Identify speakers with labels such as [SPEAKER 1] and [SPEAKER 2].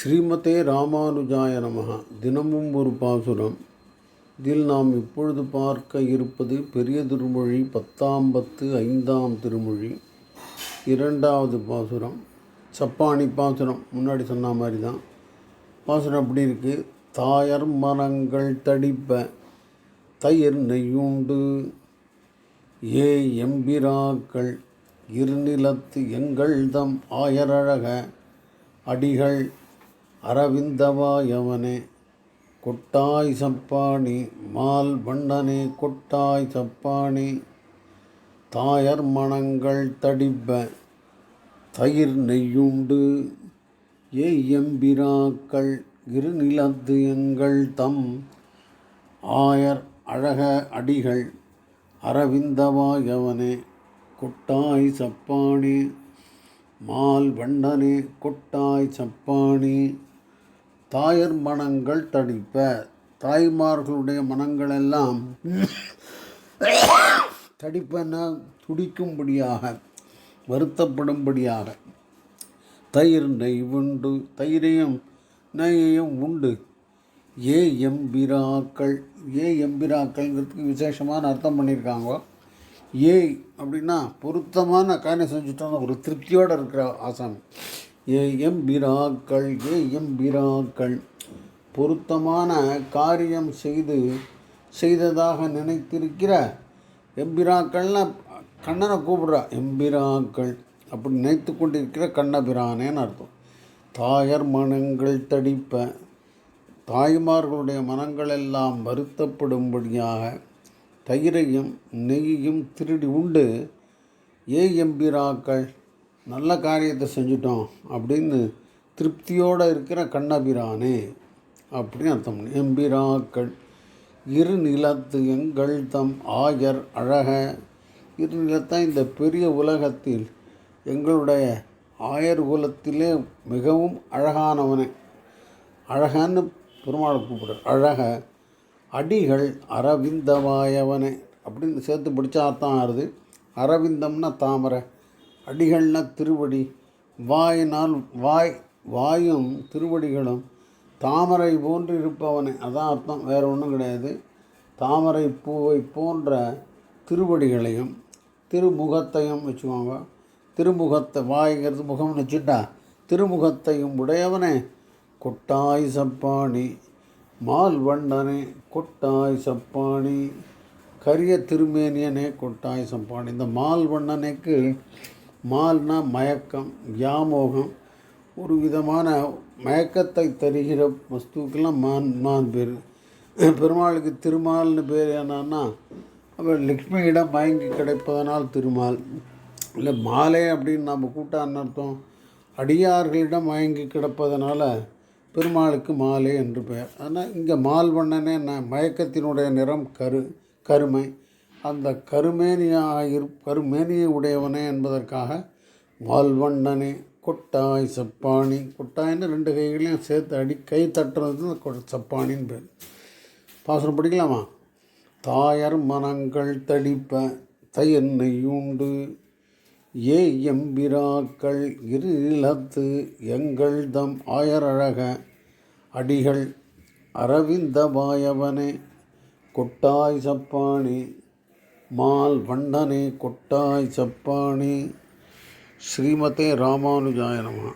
[SPEAKER 1] ஸ்ரீமதே ராமானுஜாய நமகா தினமும் ஒரு பாசுரம். இதில் நாம் இப்பொழுது பார்க்க இருப்பது பெரிய திருமொழி பத்தாம் பத்து ஐந்தாம் திருமொழி இரண்டாவது பாசுரம் சப்பானி பாசுரம். முன்னாடி சொன்ன மாதிரி தான் பாசுரம் அப்படி இருக்கு? தாயர் மரங்கள் தடிப்ப தயிர் நெய்யுண்டு ஏ எம்பிராக்கள் இருநிலத்து எங்கள் தம் ஆயரழக அடிகள் அரவிந்தவாயவனே கொட்டாய் சப்பாணி மால் வண்ணனே கொட்டாய் சப்பாணி. தாயர் மணங்கள் தடிப்ப தயிர் நெய்யுண்டு. ஏ எம்பிராக்கள் இருநிலத்து எங்கள் தம். ஆயர் அழக அடிகள் அரவிந்தவாயவனே கொட்டாய் சப்பாணி. மால் வண்ணனே கொட்டாய் சப்பாணி. தாயர் மனங்கள் தடிப்ப தாய்மார்களுடைய மனங்களெல்லாம் தடிப்பன துடிக்கும்படியாக வருத்தப்படும்படியாக. தயிர் நெய் உண்டு தயிரையும் நெய்யையும் உண்டு. ஏ எம்பிராக்கள் ஏ எம்பிராக்கள்ங்கிறதுக்கு விசேஷமான அர்த்தம் பண்ணியிருக்காங்க. ஏ அப்படின்னா பொருத்தமான காரியம் செஞ்சுட்டோம் ஒரு திருப்தியோடு இருக்கிற ஆசாமி ஏ எம்பிராக்கள் ஏ எம்பிராக்கள் பொருத்தமான காரியம் செய்து செய்ததாக நினைத்திருக்கிற எம்பிராக்கள்னா கண்ணனை கூப்பிடுறா. எம்பிராக்கள் அப்படி நினைத்து கொண்டிருக்கிற கண்ணபிரானேன்னு அர்த்தம். தாயர் மனங்கள் தடிப்ப தாய்மார்களுடைய மனங்கள் எல்லாம் வருத்தப்படும்படியாக தயிரையும் நெய்யையும் திருடி உண்டு ஏ எம்பிராக்கள் நல்ல காரியத்தை செஞ்சிட்டோம் அப்படின்னு திருப்தியோடு இருக்கிற கண்ணபிரானே அப்படின்னு அர்த்தம் பண்ணு. எம்பிராக்கள் இரு நிலத்து எங்கள் தம் ஆயர் அழக. இரு நிலத்தான் இந்த பெரிய உலகத்தில் எங்களுடைய ஆயர் குலத்திலே மிகவும் அழகானவனே. அழகான்னு பெருமாள் கூப்பிடுற அழக அடிகள் அரவிந்தவாயவனே அப்படின்னு சேர்த்து பிடிச்சா அர்த்தம் ஆறுது. அரவிந்தம்னா தாமரை. அடிகள்னா திருவடி வாயினால் வாய் வாயும் திருவடிகளும் தாமரை போன்று இருப்பவனை அதான் அர்த்தம். வேறு ஒன்றும் கிடையாது. தாமரை பூவை போன்ற திருவடிகளையும் திருமுகத்தையும் வச்சுக்கோங்க. திருமுகத்தை வாய்ங்கிறது முகம்னு வச்சுட்டா திருமுகத்தையும் உடையவனே. கொட்டாய் சப்பாணி மால்வண்டனே கொட்டாய் சப்பாணி. கரிய திருமேனியனே கொட்டாய் சப்பாணி. இந்த மால்வண்ணனுக்கு மால்னா மயக்கம் வியாமோகம் ஒரு விதமான மயக்கத்தை தருகிற வஸ்துக்கெல்லாம் மான் மான் பேர். பெருமாளுக்கு திருமால்னு பேர் என்னன்னா அவர் லக்ஷ்மியிடம் மயங்கி கிடைப்பதனால் திருமால். இல்லை மாலை அப்படின்னு நம்ம கூட்டான்னு அர்த்தம். அடியார்களிடம் மயங்கி கிடப்பதனால பெருமாளுக்கு மாலை என்று பெயர். ஆனால் இங்கே மால் வண்ணனே மயக்கத்தினுடைய நிறம் கரு கருமை. அந்த கருமேனியாக இரு கருமேனியை உடையவனே என்பதற்காக மால்வண்ணனே கொட்டாய் சப்பாணி கொட்டாயின்னு ரெண்டு கைகளையும் சேர்த்து அடி கை தட்டுறது கொ- சப்பானின்னு பேர். பாசுரம் படிக்கலாமா? தாயர் மனங்கள் தடிப்ப தயிர் உண்டு ஏ எம்பிராக்கள் இரு நிலத்து எங்கள் தம் ஆயரழக அடிகள் அரவிந்தபாயவனே கொட்டாய் சப்பாணி மால் வண்டனே கொட்டாய் சப்பானே. ஸ்ரீமதே ராமானுஜாய நமः.